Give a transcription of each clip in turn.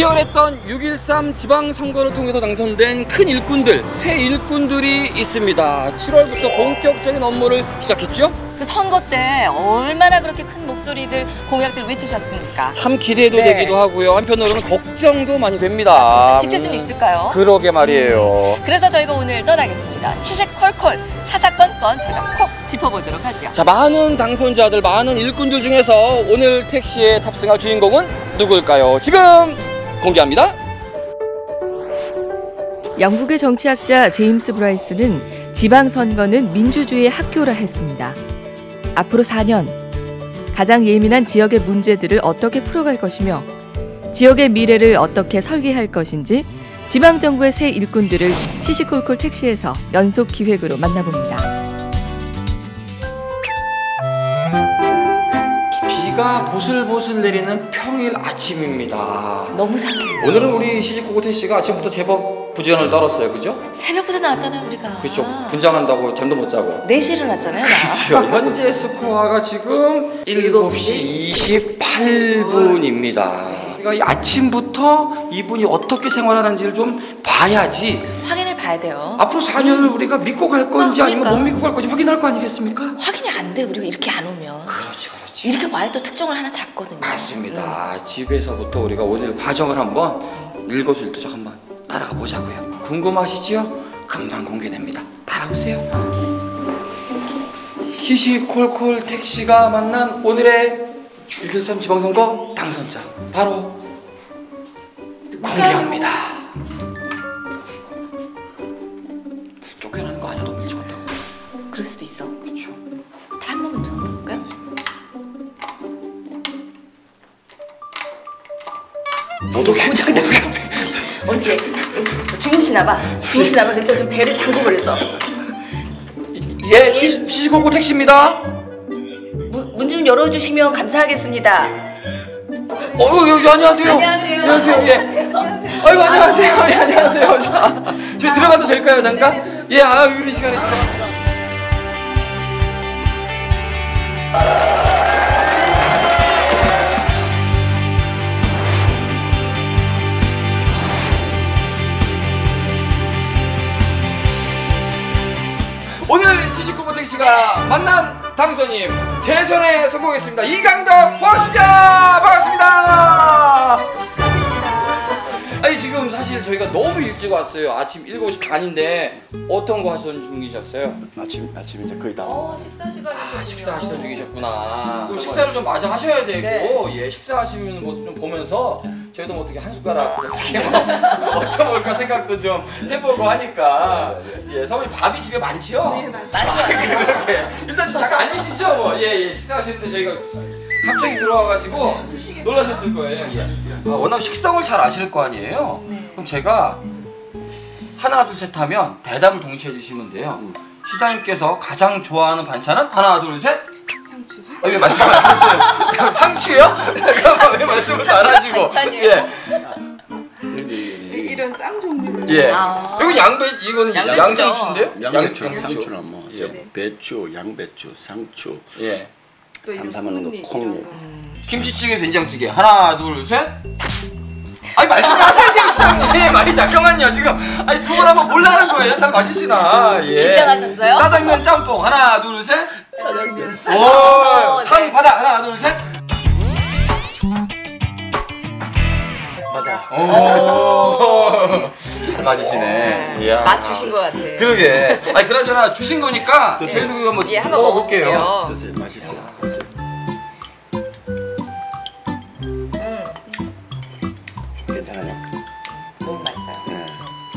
치열했던 6.13 지방선거를 통해서 당선된 큰 일꾼들, 새 일꾼들이 있습니다. 7월부터 본격적인 업무를 시작했죠? 그 선거 때 얼마나 그렇게 큰 목소리들 공약들 외치셨습니까? 참 기대도 네. 되기도 하고요. 한편으로는 걱정도 많이 됩니다. 맞습니다. 집중심이 있을까요? 그러게 말이에요. 그래서 저희가 오늘 떠나겠습니다. 시시콜콜 사사건건 저희가 콕 짚어보도록 하죠. 자, 많은 당선자들, 많은 일꾼들 중에서 오늘 택시에 탑승할 주인공은 누굴까요? 지금 공개합니다. 영국의 정치학자 제임스 브라이스는 지방선거는 민주주의의 학교라 했습니다. 앞으로 4년 가장 예민한 지역의 문제들을 어떻게 풀어갈 것이며 지역의 미래를 어떻게 설계할 것인지 지방정부의 새 일꾼들을 시시콜콜 택시에서 연속 기획으로 만나봅니다. 비가 보슬보슬 내리는 평일 아침입니다. 너무 상해. 오늘은 우리 시집고고 택시가 아침부터 제법 부지런을 떨었어요. 그죠? 새벽부터 나왔잖아요 우리가. 그렇죠. 분장한다고 잠도 못 자고. 4시에 일어났잖아요 나. 그렇죠. 현재 스코어가 지금 7시 28분입니다. 그러니까 이 아침부터 이분이 어떻게 생활하는지를 좀 봐야지 확인을 봐야 돼요. 앞으로 4년을 우리가 믿고 갈 건지 아, 그러니까. 못 믿고 갈 건지 확인할 거 아니겠습니까? 확인이 안 돼. 우리가 이렇게 안 오면. 그렇지, 그렇지. 이렇게 와야 또 특종을 하나 잡거든요. 맞습니다. 집에서부터 우리가 오늘 과정을 한번 일거수일투족 한번 따라가 보자고요. 궁금하시죠? 금방 공개됩니다. 따라오세요. 시시콜콜 택시가 만난 오늘의 6.13 지방선거 당선자 바로 공개합니다. 쫓겨나는 거 아니야? 너무 일찍 왔다고. 그럴 수도 있어. 어떻게 고장나. 어떻게 어떻게 주무시나 봐. 주무시나 봐. 그래서 좀 배를 잠궈 버려서. 예, 시- 시시콜콜 택시입니다. 문 좀 열어주시면 감사하겠습니다. 어, 여기 안녕하세요. 안녕하세요. 안녕하세요. 예. 아이고 안녕하세요. 예, 안녕하세요. 자, 저희 들어가도 될까요, 잠깐? 예, 아, 이 시간에. 만난 당선인 재선에 성공했습니다. 이강덕 버시자 반갑습니다. 아니 지금 사실 저희가 너무 일찍 왔어요. 아침 7시 반인데 어떤 거 하시던 중이셨어요? 아침 아침 이제 거의 다 어 식사 시간이. 아 식사하시던 중이셨구나. 그럼 식사를 좀 마저 하셔야 되고 예 식사하시는 모습 좀 보면서 저희도 뭐 어떻게 한 숟가락 어떻게 뭐 어쩌볼까 생각도 좀 해보고 하니까 예 사모님 밥이 집에 많지요? 네 맞아요. 그렇게 일단 잠깐 앉으시죠 뭐 예예 식사하시는데 저희가 갑자기 들어와가지고 놀라셨을 거예요. 예. 아, 워낙 식성을 잘 아실 거 아니에요? 그럼 제가 하나 둘 셋 하면 대답을 동시에 해주시면 돼요. 시장님께서 가장 좋아하는 반찬은 하나 둘 셋. 상추. 아, 왜 말씀 안 하세요? 상추요? 잠깐만 왜 말씀을 안 하시고? 반찬이에요? 예, 이런 쌈 종류를 예. 아. 이건 양배 이거는 양배추죠. 양상추인데요? 양배추, 양- 상추는 뭐 예. 저 배추, 양배추, 상추, 예. 또 이런 삼삼하는 거, 콩잎. 이런 거. 김치찌개 된장찌개 하나 둘 셋. 아니 말씀을 하셔야 돼요 시장님. 아니 잠깐만요 지금 아니 두 분 한번 몰라는 거예요. 잘 맞으시나? 예. 긴장하셨어요? 짜장면 짬뽕 하나 둘 셋. 짜장면. 오, 산 네. 바다 하나 둘 셋. 바다. 오, 잘 맞으시네. 이야. 맞추신 것 같아. 그러게. 아니 그나저나 주신 거니까 저희도 그거 한번 예, 한번 먹어볼게요. 먹어볼게요. 드세요. 맛있어. 괜찮아요. 너무 맛있어요. 네.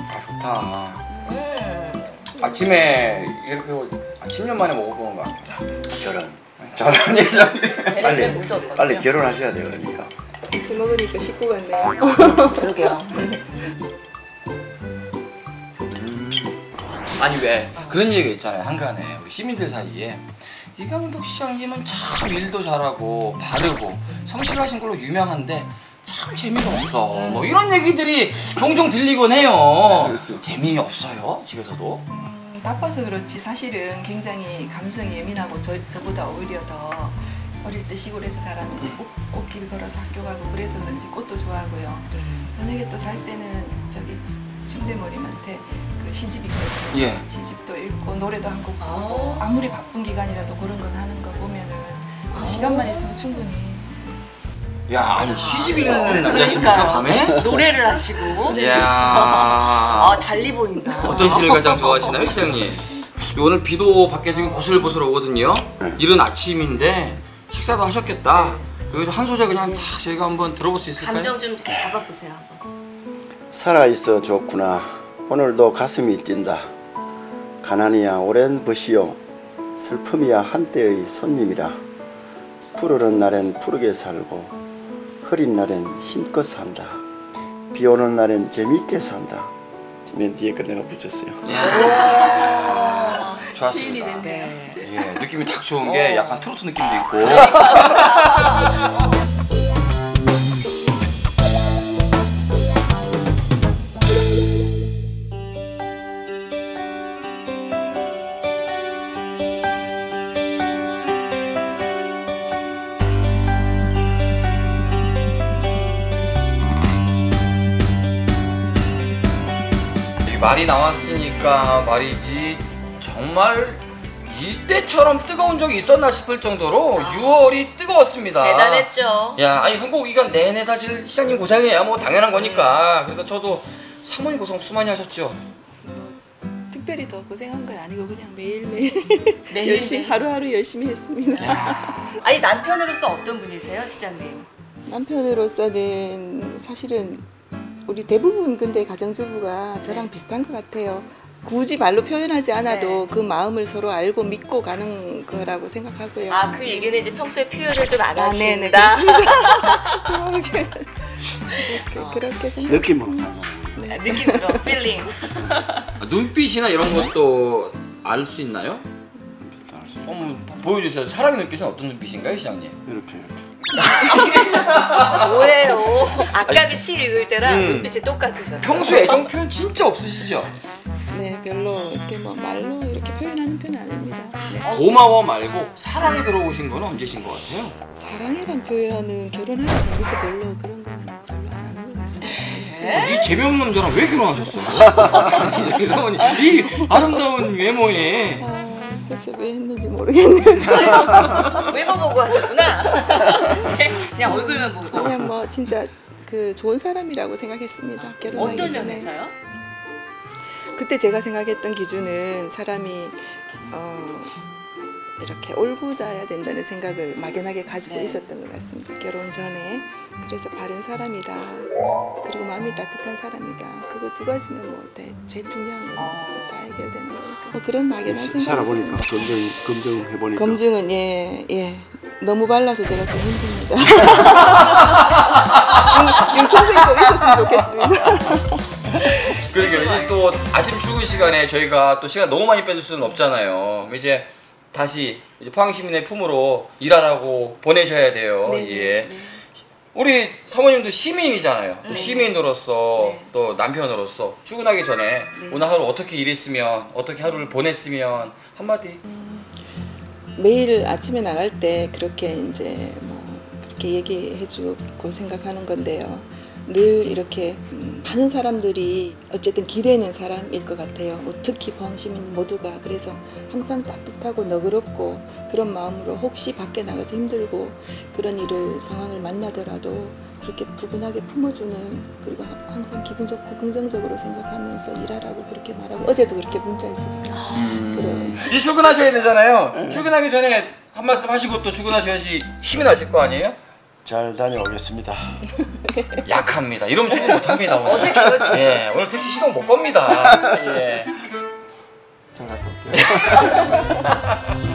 아 좋다. 음. 아침에 이렇게 아, 10년 만에 먹어보는 거 같아. 결혼. 저는 예전에 쟤네 빨리. 빨리 결혼하셔야 돼요. 그러니까. 같이 먹으니까 식구 같네요. 그러게요. 아니 왜 그런 얘기가 있잖아요 한간에 우리 시민들 사이에 이강덕 시장님은 참 일도 잘하고 바르고 성실하신 걸로 유명한데 참 재미가 없어 뭐 이런 얘기들이 종종 들리곤 해요 재미없어요 집에서도 음, 바빠서 그렇지 사실은 굉장히 감성이 예민하고 저, 저보다 오히려 더 어릴 때 시골에서 자라면서 꽃, 꽃길 걸어서 학교 가고 그래서 그런지 꽃도 좋아하고요. 저녁에 또 잘 때는 저기 침대머리한테 그 시집 있거든요. 예. 시집도 읽고 노래도 한 곡 부르고 아. 아무리 바쁜 기간이라도 그런 건 하는 거 보면은 시간만 있으면 충분히 야, 아니 시집 읽는 남자십니까 밤에? 노래를 하시고. 이야. 아 달리 보인다. 어떤 시를 가장 좋아하시나요, 시장님? 오늘 비도 밖에 지금 보슬보슬 오거든요. 이른 아침인데 식사도 하셨겠다. 여기 한 소절 그냥 다 저희가 한번 들어볼 수 있을까요? 감정 좀 이렇게 잡아보세요 한번. 살아있어 좋구나. 오늘도 가슴이 뛴다. 가난이야 오랜 벗이요. 슬픔이야 한때의 손님이라. 푸르른 날엔 푸르게 살고 흐린 날엔 힘껏 산다. 비 오는 날엔 재밌게 산다. 맨 뒤에 거 내가 붙였어요. 좋았습니다. 네. 예, 느낌이 딱 좋은 게 약간 트로트 느낌도 있고. 말이 나왔으니까 말이지 정말 이때처럼 뜨거운 적이 있었나 싶을 정도로 6월이 뜨거웠습니다. 대단했죠. 야, 아니 선거 기간 내내 사실 시장님 고생해야 뭐 당연한 거니까. 그래서 저도 사모님 고생 수많이 하셨죠. 특별히 더 고생한 건 아니고 그냥 매일매일 매일매일? 열심히 하루하루 열심히 했습니다. 아니 남편으로서 어떤 분이세요 시장님? 남편으로서는 사실은 우리 대부분 근데 가정주부가 저랑 비슷한 것 같아요. 굳이 말로 표현하지 않아도 그 마음을 서로 알고 믿고 가는 거라고 생각하고요. 아 그 얘기는 이제 평소에 표현을 좀안 아, 네네, 하신다. 정확하게 그렇게, 그렇게 생각. 느낌으로 살아. 느낌으로 필링. 아, 눈빛이나 이런 것도 알 수 있나요? 한번 보여주세요. 사랑의 눈빛은 어떤 눈빛인가요, 시장님? 이렇게 이렇게. 뭐예요? 아까 그 시 읽을 때랑 음. 눈빛이 똑같으셨어요. 평소에 애정 표현 진짜 없으시죠? 네, 별로 이렇게 뭐 말로 이렇게 표현하는 편은 아닙니다. 네. 고마워 말고 사랑에 들어오신 건 언제신 것 같아요? 사랑이란 표현은 결혼하기 전부터 별로 그런 건 별로 안 하는 것 같습니다. 네? 이 재미없는 남자랑 왜 결혼하셨어요? 이 아름다운 외모에 아, 글쎄 왜 했는지 모르겠네요. 외모 보고 하셨구나. 그냥 얼굴만 보고. 그냥 뭐 진짜 그 좋은 사람이라고 생각했습니다. 결혼하기 어떤 전에. 점에서요? 그때 제가 생각했던 기준은 사람이 어, 이렇게 올곧아야 된다는 생각을 막연하게 가지고 네. 있었던 것 같습니다. 결혼 전에 그래서 바른 사람이다. 그리고 마음이 따뜻한 사람이다. 그거 두 가지면 뭐 대- 제일 중요한 거 어. 다 해결되는 거니까. 뭐 그런 막연한 생각이 살아보니까. 검증 검증해 보니까 검증은 예 예. 너무 발라서 제가 좀 힘듭니다. 융- 융통성이 좀 있었으면 좋겠습니다. 그러게 이제 또 아침 출근 시간에 저희가 또 시간 너무 많이 빼줄 수는 없잖아요. 이제 다시 이제 포항시민의 품으로 일하라고 보내셔야 돼요. 네, 예. 네. 우리 사모님도 시민이잖아요. 또 네. 시민으로서 네. 또 남편으로서 출근하기 전에 네. 오늘 하루 어떻게 일했으면 어떻게 하루를 보냈으면 한마디. 매일 아침에 나갈 때 그렇게 이제 뭐 그렇게 얘기해주고 생각하는 건데요. 늘 이렇게 음, 많은 사람들이 어쨌든 기대는 사람일 것 같아요. 뭐 특히 포항 시민 모두가 그래서 항상 따뜻하고 너그럽고 그런 마음으로 혹시 밖에 나가서 힘들고 그런 일을 상황을 만나더라도 그렇게 부근하게 품어주는 그리고 하- 항상 기분 좋고 긍정적으로 생각하면서 일하라고 그렇게 말하고 어제도 그렇게 문자했었어요. 그래. 이제 출근하셔야 되잖아요. 출근하기 전에 한 말씀 하시고 또 출근하셔야지 힘이 나실 거 아니에요? 잘 다녀오겠습니다. 약합니다. 이러면 출근 못합니다 오늘. 어색해요, 지금. 예, 오늘 택시 시동 못 겁니다. 예. 잘 갔다 올게요.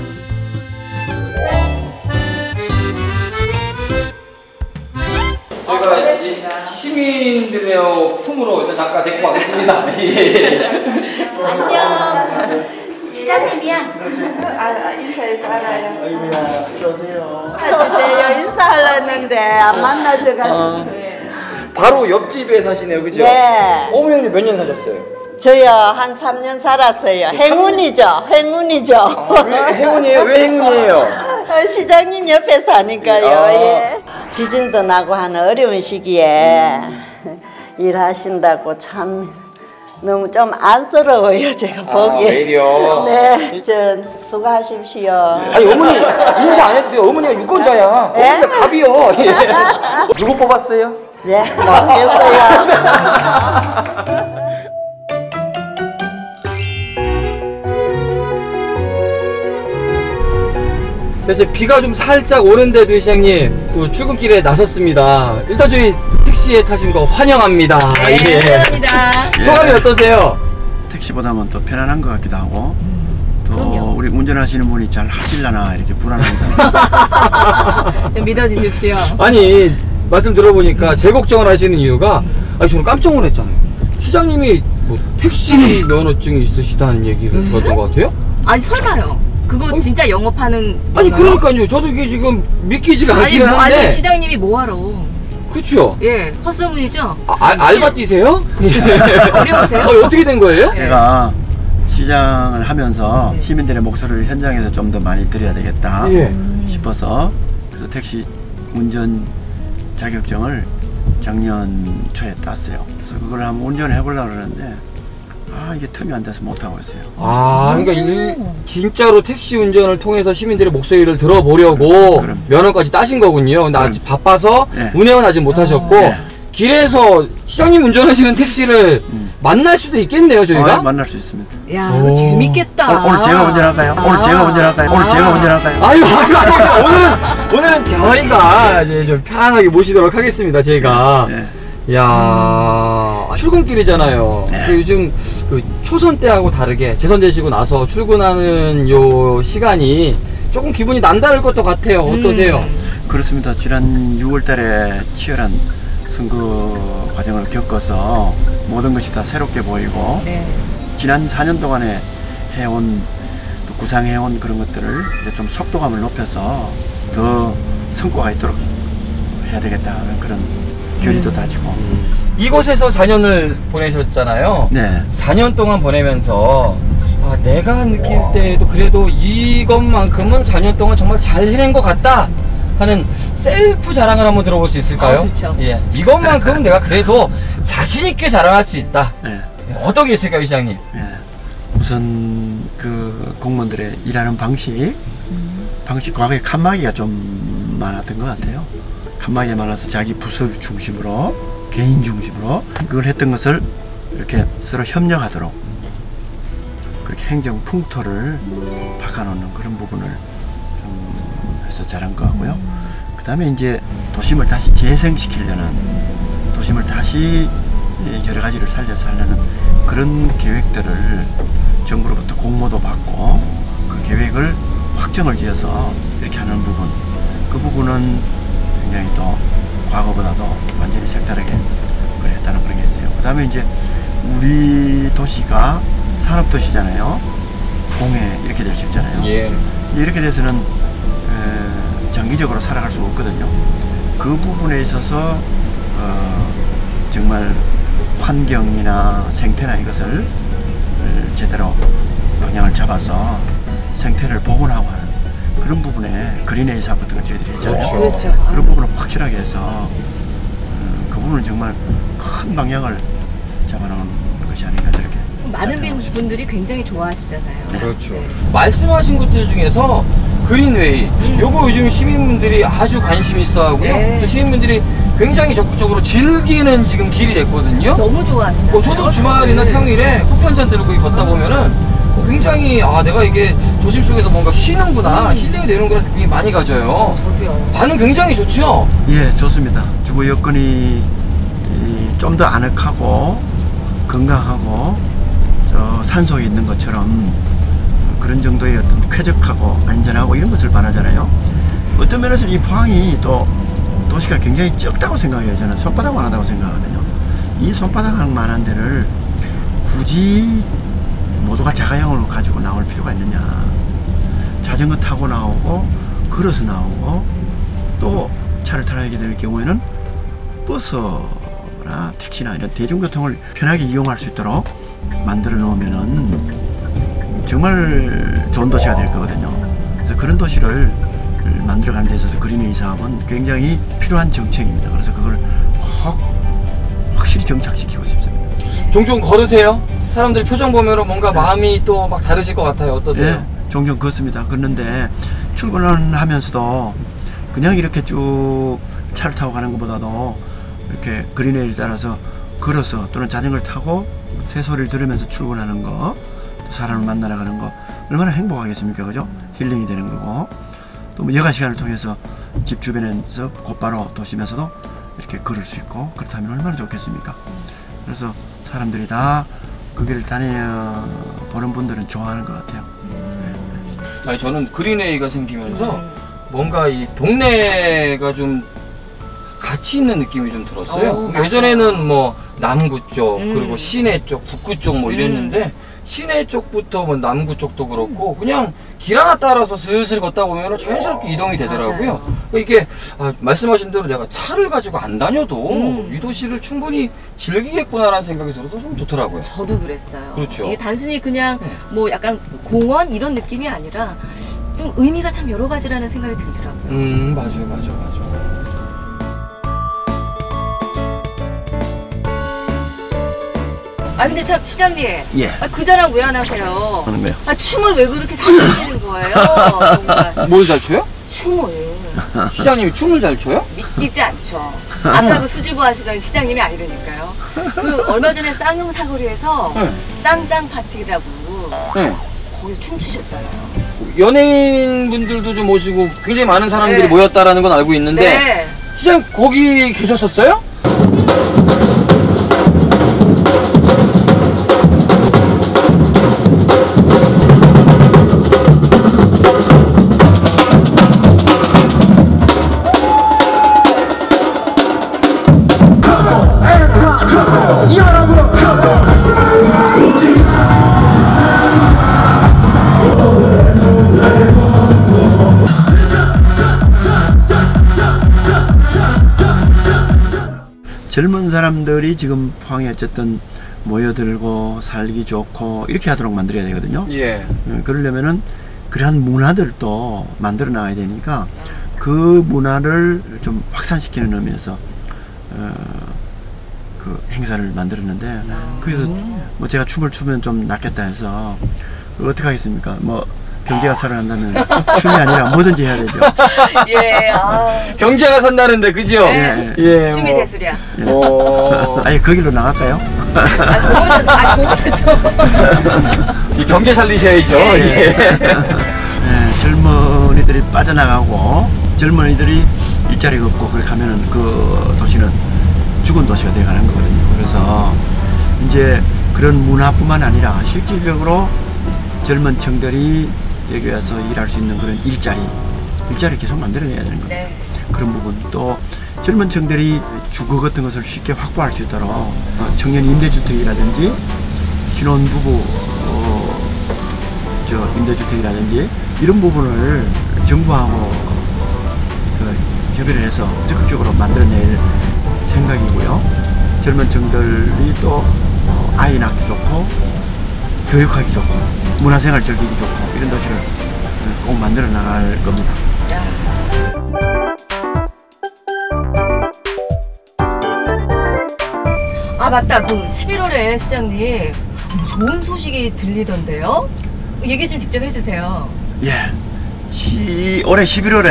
저희가 이 시민들의 품으로 일단 잠깐 데리고 가겠습니다. 예. 안녕. 시장님이야. 아, 인사해서 알아요. 아이고야, 들어오세요. 같이 인사하려는데 안 만나져가지고. 바로 옆집에 사시네요, 그죠? 네. 어머니 몇년 사셨어요? 저요, 한 3년 살았어요. 행운이죠, 행운이죠. 왜 행운이에요? 왜 행운이에요? 어, 시장님 옆에 사니까요. 아. 예. 지진도 나고 하는 어려운 시기에 일하신다고 참 너무 좀 안쓰러워요. 제가 보기에. 왜이려? 네, 저 수고하십시오. 아니 어머니 인사 안 해도 돼요. 어머니가 유권자야. 예? 어머니가 갑이요. 예. 누구 뽑았어요? 네, 모르겠어요. 이제 비가 좀 살짝 오는데도 시장님 또 출근길에 나섰습니다. 일단 저희 택시에 타신 거 환영합니다. 네, 예. 감사합니다. 소감이 어떠세요? 택시보다는 또 편안한 것 같기도 하고 또 그럼요. 우리 운전하시는 분이 잘 하실라나 이렇게 불안합니다. 좀 믿어주십시오. 아니 말씀 들어보니까 제 걱정을 하시는 이유가 아니 저는 깜짝 놀랐잖아요. 시장님이 뭐 택시 면허증이 있으시다는 얘기를 들었던 것 같아요. 아니 설마요. 그거 진짜 영업하는 아니 건가요? 그러니까요. 저도 이게 지금 믿기지가 아니, 않긴 뭐, 한데. 아니 시장님이 뭐하러 그렇죠. 예 헛소문이죠? 아, 알- 알바 뛰세요? 어려우세요? 어, 어떻게 된 거예요? 제가 시장을 하면서 시민들의 목소리를 현장에서 좀 더 많이 드려야 되겠다 예. 싶어서 그래서 택시 운전 자격증을 작년 초에 땄어요. 그래서 그걸 한번 운전을 해보려고 그러는데 아 이게 틈이 안 돼서 못 하고 있어요. 아, 그러니까 일, 진짜로 택시 운전을 통해서 시민들의 목소리를 들어보려고 그럼. 면허까지 따신 거군요. 근데 아직 바빠서 네. 운행은 아직 못 하셨고 네. 길에서 시장님 운전하시는 택시를 만날 수도 있겠네요, 저희가. 어, 만날 수 있습니다. 야 이거 오. 재밌겠다. 오늘, 오늘 제가 운전할까요? 오늘 제가 운전할까요? 오늘 제가 운전할까요? 아유, 아유, 아유, 오늘은 오늘은 저희가 이제 좀 편안하게 모시도록 하겠습니다, 저희가. 네. 야 출근길이잖아요. 그 요즘 그 초선 때하고 다르게 재선되시고 나서 출근하는 요 시간이 조금 기분이 남다를 것도 같아요. 어떠세요? 그렇습니다. 지난 6월달에 치열한 선거 과정을 겪어서 모든 것이 다 새롭게 보이고 네. 지난 4년 동안에 해온 또 구상해온 그런 것들을 이제 좀 속도감을 높여서 더 성과가 있도록 해야 되겠다 하는 그런 결의도 다지고 이곳에서 4년을 보내셨잖아요. 네 4년 동안 보내면서 아, 내가 느낄 때도 그래도 이것만큼은 4년 동안 정말 잘 해낸 것 같다 하는 셀프 자랑을 한번 들어볼 수 있을까요? 아, 좋죠. 예, 이것만큼은 내가 그래도 자신 있게 자랑할 수 있다. 네. 어떤 게 있을까요, 이장님? 예. 우선 그 공무원들의 일하는 방식 방식 과거에 칸막이가 좀 많았던 것 같아요. 칸막이가 많아서 자기 부서 중심으로 개인 중심으로 그걸 했던 것을 이렇게 서로 협력하도록 그렇게 행정 풍토를 바꿔놓는 그런 부분을 좀 해서 잘한 것 같고요. 그 다음에 이제 도심을 다시 재생시키려는 도심을 다시 예, 여러 가지를 살려서 하려는 그런 계획들을 정부로부터 공모도 받고 그 계획을 확정을 지어서 이렇게 하는 부분 그 부분은 굉장히 또 과거보다도 완전히 색다르게 그걸 했다는 그런 게 있어요. 그 다음에 이제 우리 도시가 산업도시잖아요. 공해 이렇게 될 수 있잖아요. 예. 이렇게 돼서는 에, 장기적으로 살아갈 수가 없거든요. 그 부분에 있어서 어, 정말 환경이나 생태나 이것을 을 제대로 방향을 잡아서 생태를 복원하고 그런 부분에 그린에이 사업 같은 걸 저희들이 했잖아요. 그렇죠. 그런 부분을 확실하게 해서 어, 그 부분은 정말 큰 방향을 잡아놓은 것이 아닌가 저렇게 많은. 분들이 굉장히 좋아하시잖아요. 그렇죠. 네. 말씀하신 것들 중에서 그린웨이 요거 요즘 시민분들이 아주 관심 있어 하고요. 네. 또 시민분들이 굉장히 적극적으로 즐기는 지금 길이 됐거든요. 너무 좋아하시잖아요. 어, 저도 주말이나 네. 평일에 커피 한 잔 들고 걷다 보면은 어, 굉장히 아 내가 이게 도심 속에서 뭔가 쉬는구나 힐링이 되는 그런 느낌이 많이 가져요. 저도요. 반응 굉장히 좋죠. 예, 좋습니다. 주거 여건이 좀 더 아늑하고 건강하고 저 산속에 있는 것처럼 그런 정도의 어떤 쾌적하고 안전하고 이런 것을 바라잖아요. 어떤 면에서 이 포항이 또 도시가 굉장히 적다고 생각해요. 저는 손바닥만 하다고 생각하거든요. 이 손바닥만 한 데를 굳이 모두가 자가용을 가지고 나올 필요가 있느냐. 자전거 타고 나오고 걸어서 나오고 또 차를 타게 될 경우에는 버스나 택시나 이런 대중교통을 편하게 이용할 수 있도록 만들어 놓으면은 정말 좋은 도시가 될 거거든요. 그래서 그런 도시를 만들어 가는 데 있어서 그린웨이 사업은 굉장히 필요한 정책입니다. 그래서 그걸 확 확실히 정착시키고 싶습니다. 종종 걸으세요? 사람들 표정 보면 뭔가 마음이 또 막 다르실 것 같아요. 어떠세요? 예, 종종 걷습니다. 걷는데 출근을 하면서도 그냥 이렇게 쭉 차를 타고 가는 것보다도 이렇게 그린웨이를 따라서 걸어서 또는 자전거를 타고 새소리를 들으면서 출근하는 거, 또 사람을 만나러 가는 거 얼마나 행복하겠습니까, 그죠? 힐링이 되는 거고 또 뭐 여가 시간을 통해서 집 주변에서 곧바로 도심에서도 이렇게 걸을 수 있고 그렇다면 얼마나 좋겠습니까? 그래서 사람들이 다 그 길을 다녀 보는 분들은 좋아하는 것 같아요. 아니 저는 그린웨이가 생기면서 음. 뭔가 이 동네가 좀 가치 있는 느낌이 좀 들었어요. 어, 맞아요. 예전에는 뭐 남구 쪽 음. 그리고 시내 쪽, 북구 쪽 뭐 이랬는데 시내 쪽부터 뭐 남구 쪽도 그렇고 그냥 길 하나 따라서 슬슬 걷다 보면 자연스럽게 이동이 되더라고요. 맞아요. 그러니까 이게 아, 말씀하신 대로 내가 차를 가지고 안 다녀도 음. 이 도시를 충분히 즐기겠구나라는 생각이 들어서 좀 좋더라고요. 저도 그랬어요. 그렇죠. 이게 단순히 그냥 네. 뭐 약간 공원 이런 느낌이 아니라 좀 의미가 참 여러 가지라는 생각이 들더라고요. 음 맞아요, 맞아요, 맞아요. 아 근데 참 시장님, 예. 아, 그 자랑 왜 안 하세요? 거요? 아 춤을 왜 그렇게 잘 추시는 거예요? 정말 뭘 잘 쳐요? 춤을 시장님이 춤을 잘 춰요? 믿기지 않죠. 아까 그 수줍어 하시던 시장님이 아니라니까요. 그 얼마 전에 쌍용 사거리에서 네. 쌍쌍 파티라고 네. 거기서 춤추셨잖아요. 연예인 분들도 좀 오시고 굉장히 많은 사람들이 네. 모였다라는 건 알고 있는데 네. 시장 거기 계셨었어요? 지금 포항에 어쨌든 모여들고 살기 좋고 이렇게 하도록 만들어야 되거든요. 예. 어, 그러려면은 그러한 문화들도 만들어 나가야 되니까 그 문화를 좀 확산시키는 의미에서 어, 그 행사를 만들었는데 그래서 뭐 제가 춤을 추면 좀 낫겠다 해서 어떻게 하겠습니까? 뭐 경제가 살아난다면 춤이 아니라 뭐든지 해야 되죠. 예, 아, 경제가 산다는데 그죠? 네. 예. 춤이 대수랴. 뭐, 아예 그 길로 나갈까요? 아, 그거는, 아, 그거는 좀. 이 경제 살리셔야죠. 예, 예. 예, 젊은이들이 빠져나가고 젊은이들이 일자리가 없고 그렇게 하면은 그 도시는 죽은 도시가 돼가는 거거든요. 그래서 이제 그런 문화뿐만 아니라 실질적으로 젊은 층들이 여기 와서 일할 수 있는 그런 일자리, 일자리를 계속 만들어내야 되는 거죠. 네. 그런 부분 또 젊은 층들이 주거 같은 것을 쉽게 확보할 수 있도록 어, 청년 임대주택이라든지 신혼부부 어, 저 임대주택이라든지 이런 부분을 정부하고 그 협의를 해서 적극적으로 만들어낼 생각이고요. 젊은 층들이 또 어, 아이 낳기 좋고 교육하기 좋고 문화생활 즐기기 좋고 이런 도시를 어, 꼭 만들어 나갈 겁니다. 야. 아 맞다 그 11월에 시장님 뭐 좋은 소식이 들리던데요 얘기 좀 직접 해주세요 예. 시, 올해 11월에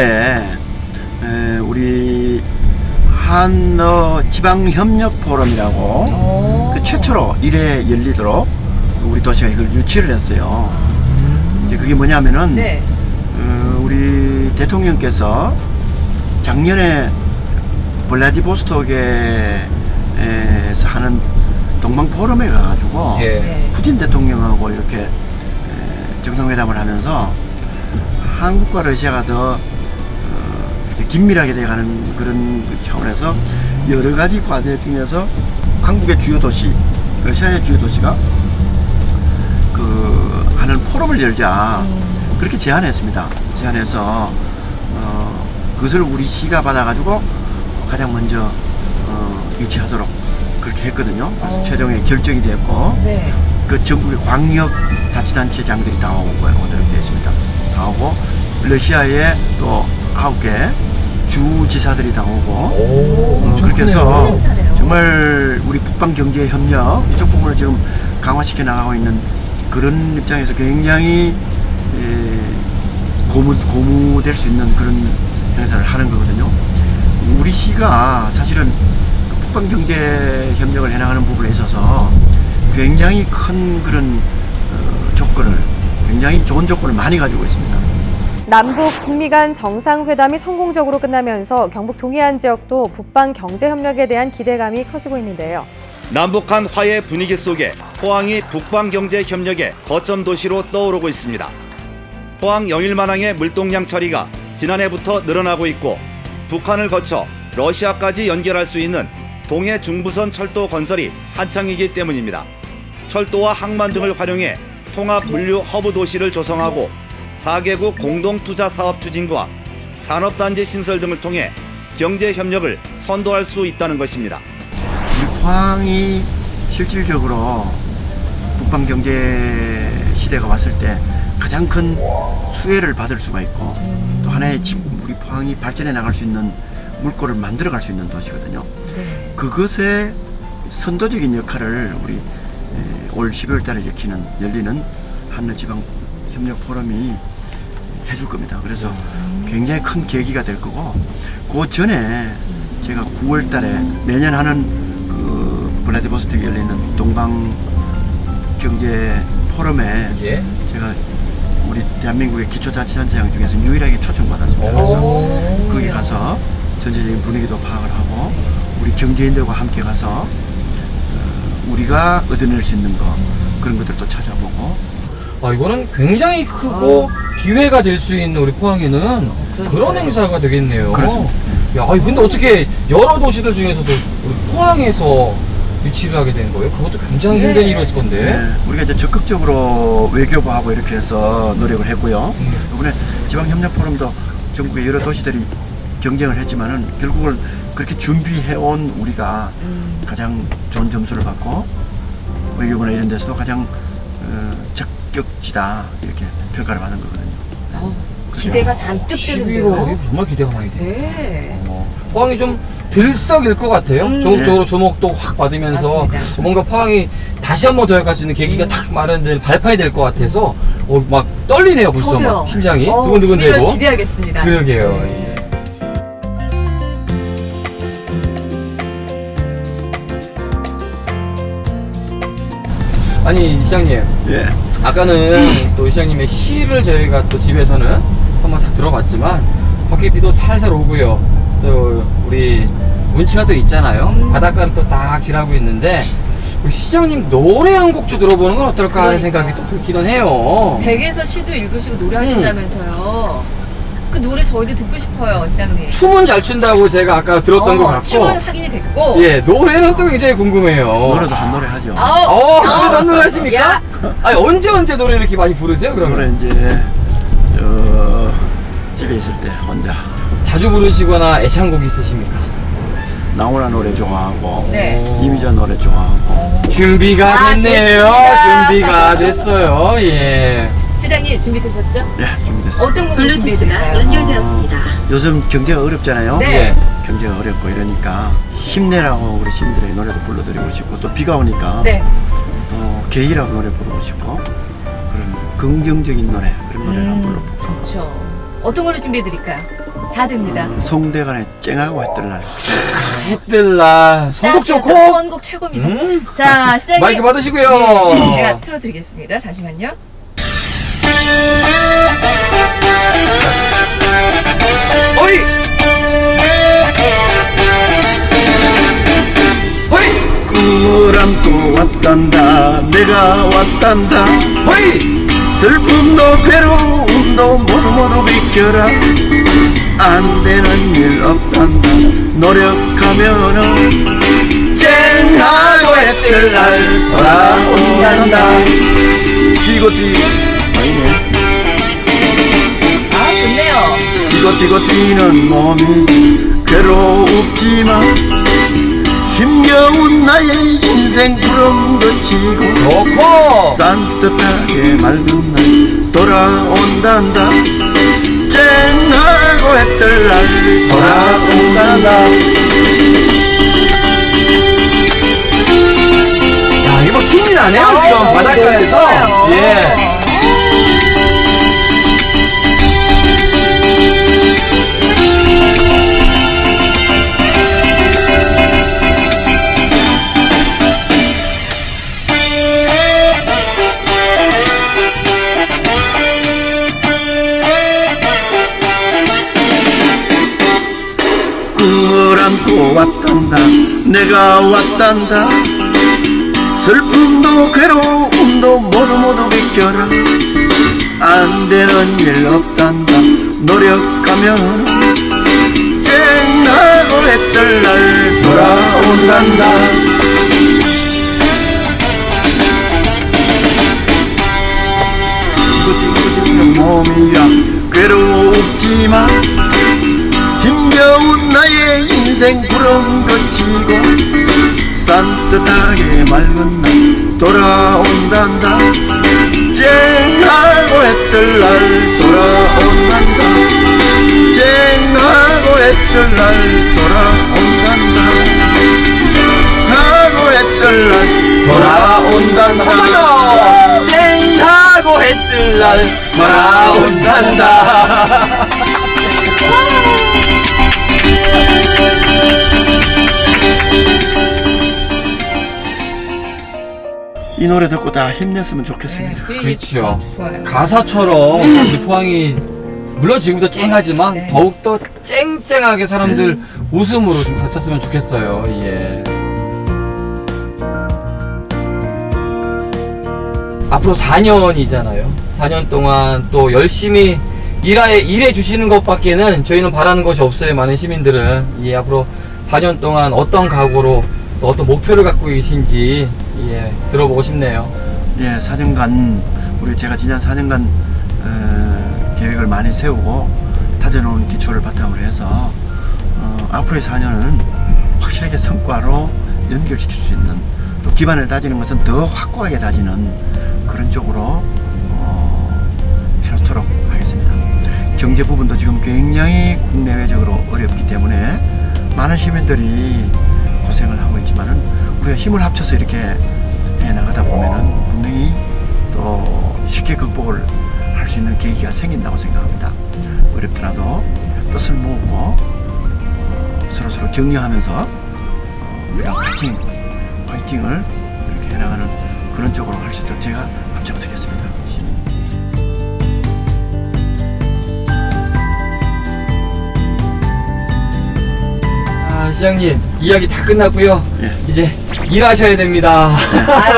에, 우리 한어 지방협력 포럼이라고 오. 그 최초로 일회 열리도록 우리 도시가 이걸 유치를 했어요. 이제 그게 뭐냐면은 네 어, 우리 대통령께서 작년에 블라디보스톡에서 하는 동방 포럼에 가가지고 예. 네. 푸틴 대통령하고 이렇게 에, 정상회담을 하면서 한국과 러시아가 더 어, 긴밀하게 돼가는 그런 그 차원에서 여러 가지 과제 중에서 한국의 주요 도시, 러시아의 주요 도시가 그 하는 포럼을 열자 그렇게 제안했습니다. 제안해서 어, 그것을 우리 시가 받아가지고 가장 먼저 어, 유치하도록 그렇게 했거든요. 그래서 어. 최종에 결정이 됐고 네. 그 전국의 광역 자치단체장들이 다 오고요. 되어 있습니다. 다 오고 러시아에 또 아홉 개 주지사들이 다 오고 오, 어, 그렇게 해서. 정말 우리 북방 경제 협력 이쪽 부분을 지금 강화시켜 나가고 있는 그런 입장에서 굉장히 에, 고무 고무될 수 있는 그런 행사를 하는 거거든요. 우리 시가 사실은 그 북방 경제 협력을 해나가는 부분에 있어서 굉장히 큰 그런 어, 조건을 굉장히 좋은 조건을 많이 가지고 있습니다. 남북 북미 간 정상회담이 성공적으로 끝나면서 경북 동해안 지역도 북방 경제 협력에 대한 기대감이 커지고 있는데요. 남북한 화해 분위기 속에 포항이 북방 경제 협력의 거점 도시로 떠오르고 있습니다. 포항 영일만항의 물동량 처리가 지난해부터 늘어나고 있고 북한을 거쳐 러시아까지 연결할 수 있는 동해 중부선 철도 건설이 한창이기 때문입니다. 철도와 항만 등을 활용해 통합 물류 허브 도시를 조성하고 4개국 공동 투자 사업 추진과 산업단지 신설 등을 통해 경제 협력을 선도할 수 있다는 것입니다. 우리 포항이 실질적으로 북방 경제 시대가 왔을 때 가장 큰 수혜를 받을 수가 있고 또 하나의 지금 우리 포항이 발전해 나갈 수 있는 물꼬를 만들어 갈 수 있는 도시거든요. 그것의 선도적인 역할을 우리 에, 올 12월 달에 열리는, 열리는 한러지방 협력 포럼이 해줄 겁니다. 그래서 굉장히 큰 계기가 될 거고 그 전에 제가 9월 달에 매년 하는 그 블라디보스톡에 열리는 동방 경제 포럼에 예. 제가 우리 대한민국의 기초자치단체장 중에서 유일하게 초청받았습니다. 그래서 오. 거기 가서 전체적인 분위기도 파악을 하고 우리 경제인들과 함께 가서 어, 우리가 얻어낼 수 있는 거 그런 것들도 찾아보고 아 이거는 굉장히 크고 기회가 될 수 있는 우리 포항에는 그런 행사가 되겠네요. 그렇습니다. 야, 근데 어떻게 여러 도시들 중에서도 우리 포항에서 유치를 하게 된 거예요? 그것도 굉장히 힘든 네. 일이었을 건데. 네, 우리가 이제 적극적으로 외교부하고 이렇게 해서 노력을 했고요. 이번에 지방협력 포럼도 전국의 여러 도시들이 경쟁을 했지만은 결국은 그렇게 준비해온 우리가 가장 좋은 점수를 받고 외교부나 이런 데서도 가장 어, 적격지다 이렇게 평가를 받은 거거든요. 어, 기대가 잔뜩 11호 되는데요. 정말 기대가 많이 돼. 네. 어, 포항이 좀 들썩일 것 같아요. 음. 전국적으로 주목도 확 받으면서 맞습니다. 뭔가 포항이 다시 한번 도약할 수 있는 계기가 음. 탁 마련된 발판이 될 것 같아서 어, 막 떨리네요 벌써 저도요. 막 심장이 어, 두근두근 11월 되고. 기대하겠습니다. 그러게요. 네. 예. 아니 시장님 예. 아까는 또 시장님의 시를 저희가 또 집에서는 한번 다 들어봤지만 밖에 비도 살살 오고요 또 우리 운치가 또 있잖아요 음. 바닷가를 또 딱 지나고 있는데 우리 시장님 노래 한 곡 좀 들어보는 건 어떨까 하는 그러니까. 생각이 또 들기는 해요 댁에서 시도 읽으시고 노래하신다면서요. 그 노래 저희도 듣고 싶어요, 시장님. 춤은 잘 춘다고 제가 아까 들었던 어, 것 같고 춤은 확인이 됐고. 예 노래는 또 굉장히 궁금해요 노래도 한 노래 하죠. 아우, 어, 아우. 노래도 한 노래 하십니까? 야. 아니 언제 언제 노래 이렇게 많이 부르세요 노래 그러면? 이제 저 집에 있을 때 혼자 자주 부르시거나 애창곡 있으십니까? 나훈아 노래 좋아하고 네. 이미자 노래 좋아하고 준비가 아, 됐네요. 됐습니다. 준비가 됐어요. 예. 시장님 준비되셨죠? 예 준비됐어요. 어떤 곡을 준비해드릴까요? 요즘 경제가 어렵잖아요. 네. 예. 경제가 어렵고 이러니까 힘내라고 우리 시민들에게 노래도 불러드리고 싶고 또 비가 오니까 네. 또 게이라고 노래 부르고 싶고 그런 긍정적인 노래 그런 노래를 한번 불러보고 좋죠. 어떤 걸로 준비해드릴까요? 다 됩니다. 송대관의 쨍하고 했던 날 해뜰날 선곡 좋고. 선곡 최고입니다. 음. 자, 시장님. 마이크 받으시고요. 네, 제가 틀어드리겠습니다. 잠시만요. 어이. 허이. 꿈을 안고 왔단다 내가 왔단다 허이. 슬픔도 괴로움도 모두 모두 비켜라. 안 되는 일 없단다. 노력하면은 쨍하고 해뜰 날 돌아온단다. 뛰고 아니네. 아, 좋네요. 뛰고 뛰는 몸이 괴롭지만 힘겨운 나의 인생 구름 거치고 좋고. 산뜻하게 맑은 날 돌아온단다 쨍하고 했던 날 돌아온단다 자, 이거 뭐 신이 나네요, 지금 바닷가에서. 예. 왔단다 내가 왔단다. 슬픔도 괴로움도 모두 모두 비켜라. 안 되는 일 없단다. 노력하면 쨍하고 했던 날 돌아온단다. 몸이야. 괴롭지만 힘겨운 나의 인생 거치고 산뜻하게 맑은 날 돌아온단다. 쨍하고 했던 날 돌아온단다. 쨍하고 했던 날 돌아온단다. 하고 했던 날 돌아온단다. 한번더 쨍하고 했던 날 돌아온단다. 이 노래 듣고 다 힘냈으면 좋겠습니다 그렇죠. 가사처럼 이 포항이 물론 지금도 쨍하지만 더욱더 쨍쨍하게 사람들 웃음으로 좀 갇혔으면 좋겠어요. 예. 앞으로 4년이잖아요. 4년 동안 또 열심히 일해, 일해 주시는 것밖에는 저희는 바라는 것이 없어요. 많은 시민들은. 예, 앞으로 4년 동안 어떤 각오로 또 어떤 목표를 갖고 계신지 예, 들어보고 싶네요. 예, 4년간 우리 제가 지난 4년간 어, 계획을 많이 세우고 다져놓은 기초를 바탕으로 해서 어, 앞으로의 4년은 확실하게 성과로 연결시킬 수 있는 또 기반을 다지는 것은 더 확고하게 다지는 그런 쪽으로 어, 해놓도록 하겠습니다. 경제 부분도 지금 굉장히 국내외적으로 어렵기 때문에 많은 시민들이 고생을 하고 있지만은 우리가 힘을 합쳐서 이렇게 해 나가다 보면은 분명히 또 쉽게 극복을 할 수 있는 계기가 생긴다고 생각합니다. 어렵더라도 뜻을 모으고 어, 서로 서로 격려하면서 어, 우리가 파이팅, 파이팅을 이렇게 해나가는 그런 쪽으로 할 수 있도록 제가 앞장서겠습니다. 시장님, 이야기 다 끝났고요. 예. 이제 일하셔야 됩니다. 아유.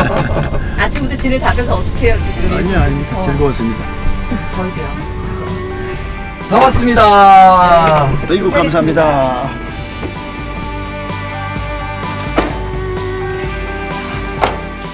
아침부터 진을 닦아서 어떻게 해요, 지금? 아니요, 아닙니다. 어, 즐거웠습니다. 저희도요. 다 왔습니다. 아이고 감사합니다.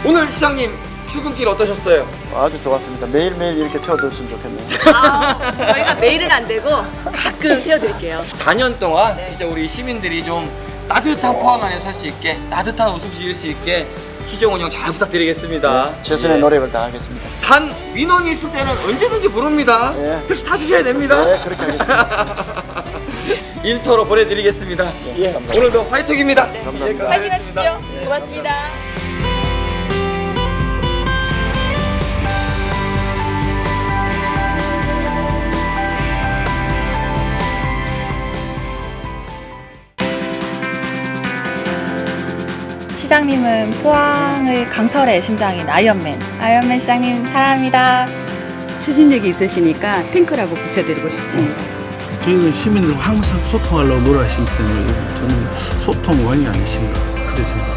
오늘 시장님 출근길 어떠셨어요? 아주 좋았습니다. 매일매일 이렇게 태워줬으면 좋겠네요. 아, 저희가 매일은 안 되고 가끔 태워드릴게요. 4년 동안 진짜 우리 시민들이 좀 따뜻한 포항 안에 살 수 있게 따뜻한 웃음 지을 수 있게 희정 운영 잘 부탁드리겠습니다. 최선의 예. 노력을 다하겠습니다. 단 민원이 있을 때는 언제든지 부릅니다. 예. 택시 타주셔야 됩니다. 네, 그렇게 하겠습니다. 일터로 보내드리겠습니다. 예, 감사합니다. 오늘도 화이팅입니다. 감사합니다. 파이팅 하십시오. 고맙습니다. 시장님은 포항의 강철의 심장인 아이언맨. 아이언맨 시장님 사랑합니다. 추진력이 있으시니까 탱크라고 붙여드리고 싶습니다. 저희는 시민들 항상 소통하려고 노력하시기 때문에 저는 소통 왕이 아니신가 그래 생각합니다.